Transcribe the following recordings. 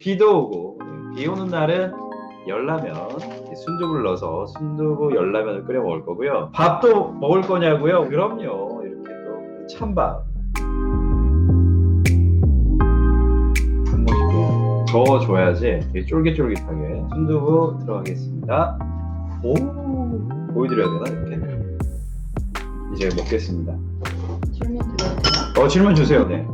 비도 오고 네, 비 오는 날은 열라면 순두부를 넣어서 순두부 열라면을 끓여 먹을 거고요. 밥도 먹을 거냐고요? 그럼요. 이렇게 또 찬밥 한 번씩 저어줘야지 쫄깃쫄깃하게 순두부 들어가겠습니다. 오 보여드려야 되나 이렇게? 이제 먹겠습니다. 질문 드려도 돼요? 어 질문 주세요. 네.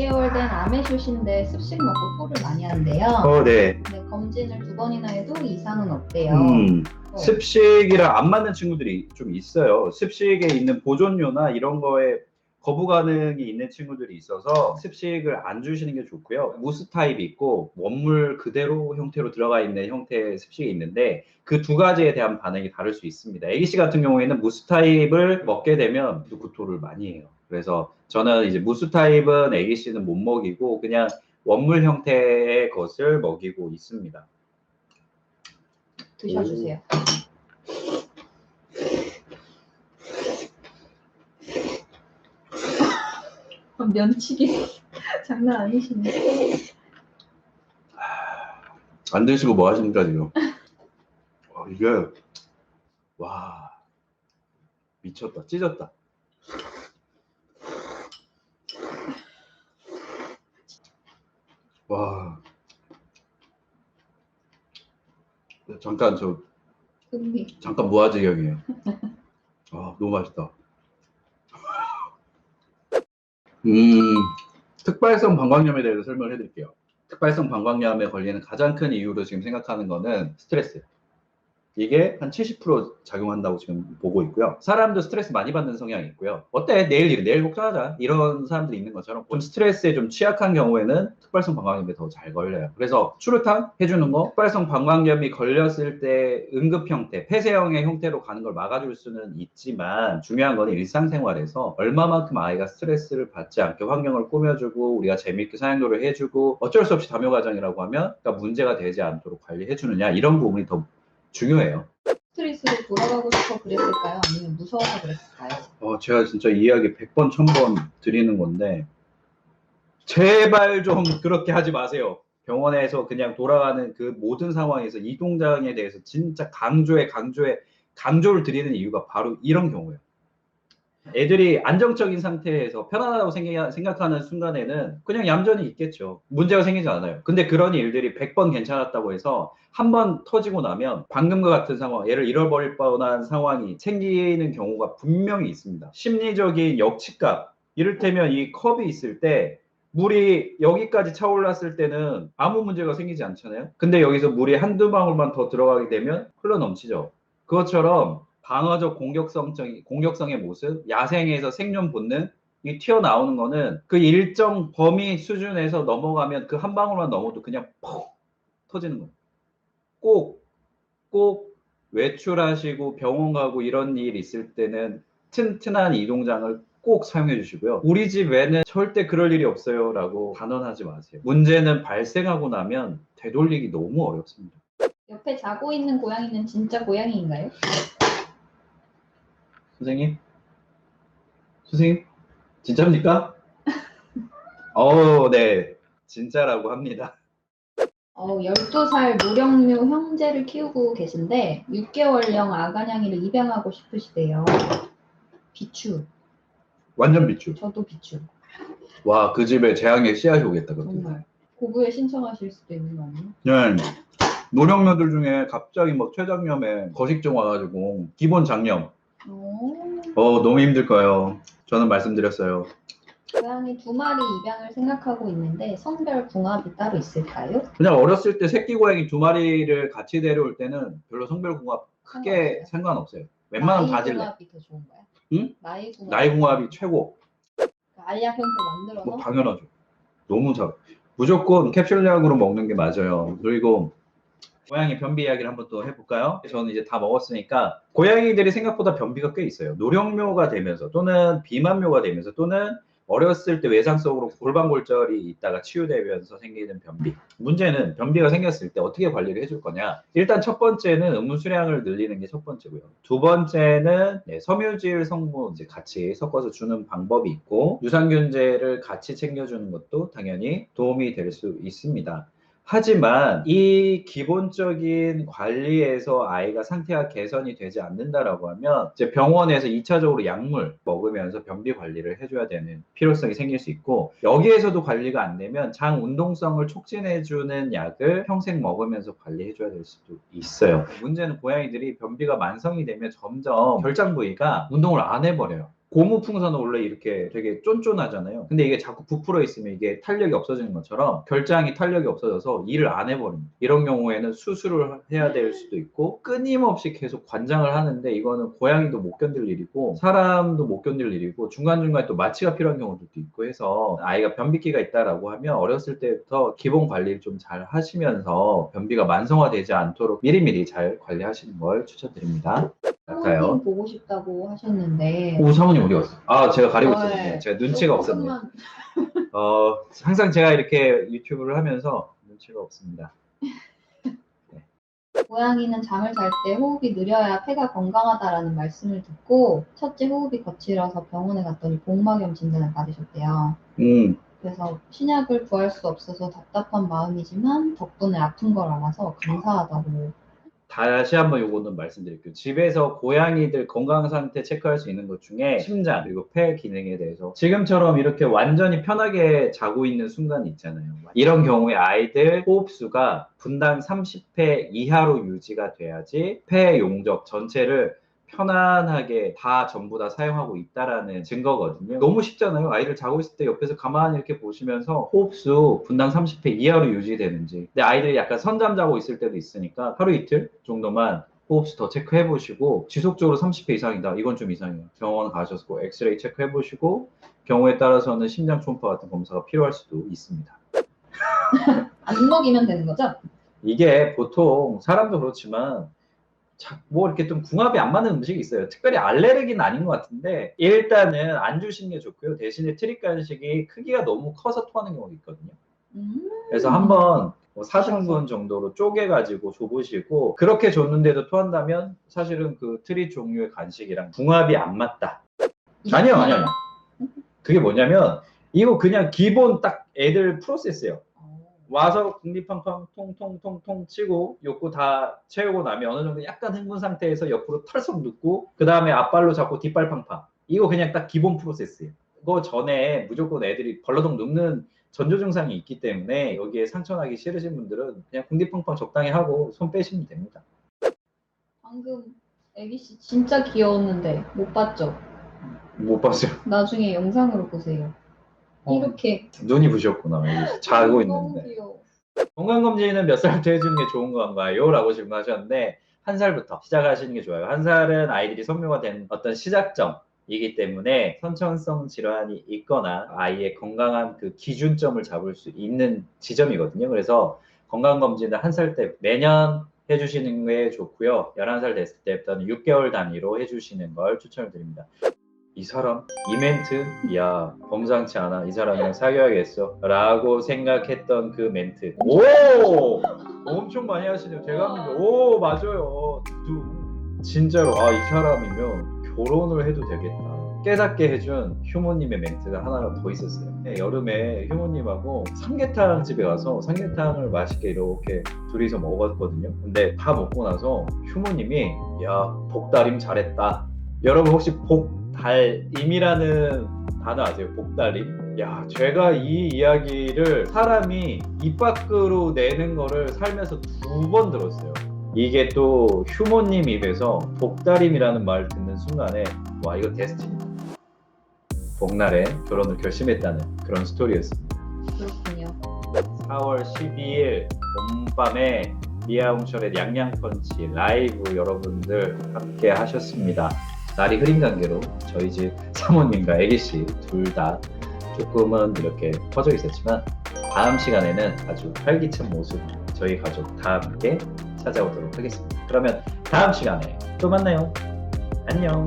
혹시 2개월 된 아메쇼신데 습식 먹고 토를 많이 한대요. 어 네. 근데 검진을 두 번이나 해도 이상은 없대요. 음. 어. 습식이랑 안 맞는 친구들이 좀 있어요. 습식에 있는 보존료나 이런 거에 거부 가능이 있는 친구들이 있어서 습식을 안 주시는 게 좋고요. 무스 타입이 있고 원물 그대로 형태로 들어가 있는 형태의 습식이 있는데 그 두 가지에 대한 반응이 다를 수 있습니다. 애기 씨 같은 경우에는 무스 타입을 먹게 되면 구토를 많이 해요. 그래서 저는 이제 무스 타입은 애기 씨는 못 먹이고 그냥 원물 형태의 것을 먹이고 있습니다. 드셔주세요. 어, 면치기 장난 아니시네. 안 드시고 뭐 하십니까 지금? 와, 이게 와 미쳤다 찢었다. 와 잠깐 저 금리. 잠깐 무아지경이에요. 아 너무 맛있다. 음 특발성 방광염에 대해서 설명을 해드릴게요. 특발성 방광염에 걸리는 가장 큰 이유로 지금 생각하는 거는 스트레스. 이게 한 70% 작용한다고 지금 보고 있고요. 사람도 스트레스 많이 받는 성향이 있고요. 어때? 내일 일, 내일 걱정하자. 이런 사람들이 있는 것처럼 좀 스트레스에 좀 취약한 경우에는 특발성 방광염에 더 잘 걸려요. 그래서 추루탄 해주는 거, 특발성 방광염이 걸렸을 때 응급 형태, 폐쇄형의 형태로 가는 걸 막아줄 수는 있지만 중요한 건 일상생활에서 얼마만큼 아이가 스트레스를 받지 않게 환경을 꾸며주고 우리가 재미있게 사용도를 해주고 어쩔 수 없이 담요 과정이라고 하면 그러니까 문제가 되지 않도록 관리해주느냐 이런 부분이 더 중요해요. 스트레스로 돌아가고 싶어 그랬을까요? 아니면 무서워서 그랬을까요? 어, 제가 진짜 이 이야기 100번, 1000번 드리는 건데, 제발 좀 그렇게 하지 마세요. 병원에서 그냥 돌아가는 그 모든 상황에서 이 동작에 대해서 진짜 강조해, 강조해, 강조를 드리는 이유가 바로 이런 경우예요. 애들이 안정적인 상태에서 편안하다고 생각- 생각하는 순간에는 그냥 얌전히 있겠죠. 문제가 생기지 않아요. 근데 그런 일들이 100번 괜찮았다고 해서 한 번 터지고 나면 방금과 같은 상황, 얘를 잃어버릴 뻔한 상황이 생기는 경우가 분명히 있습니다. 심리적인 역치감, 이를테면 이 컵이 있을 때 물이 여기까지 차올랐을 때는 아무 문제가 생기지 않잖아요. 근데 여기서 물이 한두 방울만 더 들어가게 되면 흘러 넘치죠. 그것처럼 방어적 공격성, 공격성의 모습, 야생에서 생존 본능, 이 튀어나오는 거는 그 일정 범위 수준에서 넘어가면 그 한 방울만 넘어도 그냥 퍽 터지는 거예요. 꼭, 꼭 외출하시고 병원 가고 이런 일 있을 때는 튼튼한 이동장을 꼭 사용해 주시고요. 우리 집에는 절대 그럴 일이 없어요. 라고 단언하지 마세요. 문제는 발생하고 나면 되돌리기 너무 어렵습니다. 옆에 자고 있는 고양이는 진짜 고양이인가요? 선생님? 선생님? 진짜입니까? 어, 네. 진짜라고 합니다. 어, 12살 노령묘 형제를 키우고 계신데 6개월령 아가냥이를 입양하고 싶으시대요. 비추. 완전 비추. 저도 비추. 와, 그 집에 재앙의 씨앗이 오겠다, 그것도. 정말. 고부에 신청하실 수도 있는 거 아니에요? 네. 노령녀들 중에 갑자기 막 췌장염에 거식증 와가지고 기본 장염. 오. 어, 너무 힘들 거예요. 저는 말씀드렸어요. 고양이 두 마리 입양을 생각하고 있는데 성별 궁합이 따로 있을까요? 그냥 어렸을 때 새끼 고양이 두 마리를 같이 데려올 때는 별로 성별 궁합 크게 상관없어요. 웬만하면 나이 다 질래. 궁합이 더 좋은 거야? 응? 나이 궁합. 나이 궁합이 최고. 알약 형태 만들어서 뭐 당연하죠. 너무 잘. 무조건 캡슐약으로 먹는 게 맞아요. 그리고 고양이 변비 이야기를 한번 또 해볼까요? 저는 이제 다 먹었으니까 고양이들이 생각보다 변비가 꽤 있어요. 노령묘가 되면서 또는 비만묘가 되면서 또는 어렸을 때 외상적으로 골반골절이 있다가 치유되면서 생기는 변비. 문제는 변비가 생겼을 때 어떻게 관리를 해줄 거냐. 일단 첫 번째는 음료 수량을 늘리는 게 첫 번째고요. 두 번째는 네, 섬유질 성분 이제 같이 섞어서 주는 방법이 있고 유산균제를 같이 챙겨주는 것도 당연히 도움이 될 수 있습니다. 하지만 이 기본적인 관리에서 아이가 상태가 개선이 되지 않는다라고 하면 이제 병원에서 2차적으로 약물 먹으면서 변비 관리를 해줘야 되는 필요성이 생길 수 있고 여기에서도 관리가 안 되면 장 운동성을 촉진해주는 약을 평생 먹으면서 관리해줘야 될 수도 있어요. 문제는 고양이들이 변비가 만성이 되면 점점 결장 부위가 운동을 안 해버려요. 고무 풍선은 원래 이렇게 되게 쫀쫀하잖아요. 근데 이게 자꾸 부풀어 있으면 이게 탄력이 없어지는 것처럼 결장이 탄력이 없어져서 일을 안 해버립니다. 이런 경우에는 수술을 해야 될 수도 있고 끊임없이 계속 관장을 하는데 이거는 고양이도 못 견딜 일이고 사람도 못 견딜 일이고 중간중간에 또 마취가 필요한 경우도 있고 해서 아이가 변비기가 있다라고 하면 어렸을 때부터 기본 관리를 좀 잘 하시면서 변비가 만성화되지 않도록 미리미리 잘 관리하시는 걸 추천드립니다. 사모님 보고 싶다고 하셨는데 오 사모님 어디 갔어? 아 제가 가리고 네. 있었네. 제가 눈치가 없었네. 조금만 어 항상 제가 이렇게 유튜브를 하면서 눈치가 없습니다. 고양이는 잠을 잘 때 호흡이 느려야 폐가 건강하다라는 말씀을 듣고 첫째 호흡이 거칠어서 병원에 갔더니 복막염 진단을 받으셨대요. 음 그래서 신약을 구할 수 없어서 답답한 마음이지만 덕분에 아픈 걸 알아서 감사하다고. 다시 한번 요거는 말씀드릴게요. 집에서 고양이들 건강 상태 체크할 수 있는 것 중에 심장 그리고 폐 기능에 대해서 지금처럼 이렇게 완전히 편하게 자고 있는 순간이 있잖아요. 이런 경우에 아이들 호흡수가 분당 30회 이하로 유지가 돼야지 폐 용적 전체를 편안하게 다 전부 다 사용하고 있다라는 증거거든요. 너무 쉽잖아요. 아이들 자고 있을 때 옆에서 가만히 이렇게 보시면서 호흡수 분당 30회 이하로 유지되는지. 근데 아이들이 약간 선잠 자고 있을 때도 있으니까 하루 이틀 정도만 호흡수 더 체크해 보시고 지속적으로 30회 이상이다. 이건 좀 이상해요. 병원 가셔서 꼭 엑스레이 체크해 보시고 경우에 따라서는 심장 초음파 같은 검사가 필요할 수도 있습니다. 안 먹이면 되는 거죠? 이게 보통 사람도 그렇지만 자- 뭐 이렇게 좀 궁합이 안 맞는 음식이 있어요. 특별히 알레르기는 아닌 것 같은데 일단은 안 주시는 게 좋고요. 대신에 트립 간식이 크기가 너무 커서 토하는 경우도 있거든요. 음. 그래서 한번 뭐 4등분 정도로 쪼개가지고 줘보시고 그렇게 줬는데도 토한다면 사실은 그 트립 종류의 간식이랑 궁합이 안 맞다. 아니요, 아니요, 아니요. 그게 뭐냐면 이거 그냥 기본 딱 애들 프로세스예요. 어. 와서 국립팡팡 통통통통 치고 욕구 다 채우고 나면 어느 정도 약간 흥분 상태에서 옆으로 털썩 눕고 그 다음에 앞발로 잡고 뒷발 팡팡 이거 그냥 딱 기본 프로세스예요. 그거 전에 무조건 애들이 벌러덩 눕는 전조 증상이 있기 때문에 여기에 상처나기 싫으신 분들은 그냥 궁디팡팡 적당히 하고 손 빼시면 됩니다. 방금 애기 씨 진짜 귀여웠는데 못 봤죠? 못 봤어요. 나중에 영상으로 보세요. 어, 이렇게 눈이 부셨구나. 자고 너무 있는데. 귀여워. 건강검진은 몇 살부터 해주는 게 좋은 건가요? 라고 질문하셨는데 한 살부터 시작하시는 게 좋아요. 한 살은 아이들이 성묘가 된 어떤 시작점이기 때문에 선천성 질환이 있거나 아이의 건강한 그 기준점을 잡을 수 있는 지점이거든요. 그래서 건강검진은 한살 때 매년 해주시는 게 좋고요. 11살 됐을 때부터는 6개월 단위로 해주시는 걸 추천을 드립니다. 이 사람? 이 멘트? 야 범상치 않아. 이 사람이랑 사귀어야겠어. 라고 생각했던 그 멘트. 오! 엄청 많이 하시네요. 제가 하는데 오 맞아요. 두 진짜로 아 이 사람이면 결혼을 해도 되겠다. 깨닫게 해준 휴모님의 멘트가 하나가 더 있었어요. 네, 여름에 휴모님하고 삼계탕 집에 가서 삼계탕을 맛있게 이렇게 둘이서 먹었거든요. 근데 다 먹고 나서 휴모님이 야 복다림 잘했다. 여러분 혹시 복 달임이라는 단어 아세요? 복달임? 야, 제가 이 이야기를 사람이 입 밖으로 내는 거를 살면서 두 번 들었어요. 이게 또 휴모님 입에서 복달임이라는 말 듣는 순간에 와 이거 데스티니. 복날에 결혼을 결심했다는 그런 스토리였습니다. 그렇군요. 4월 12일 봄밤에 미아홍철의 양양펀치 라이브 여러분들 함께 하셨습니다. 날이 흐린 관계로 저희 집 사모님과 애기씨 둘 다 조금은 이렇게 퍼져 있었지만 다음 시간에는 아주 활기찬 모습 저희 가족 다 함께 찾아오도록 하겠습니다. 그러면 다음 시간에 또 만나요. 안녕.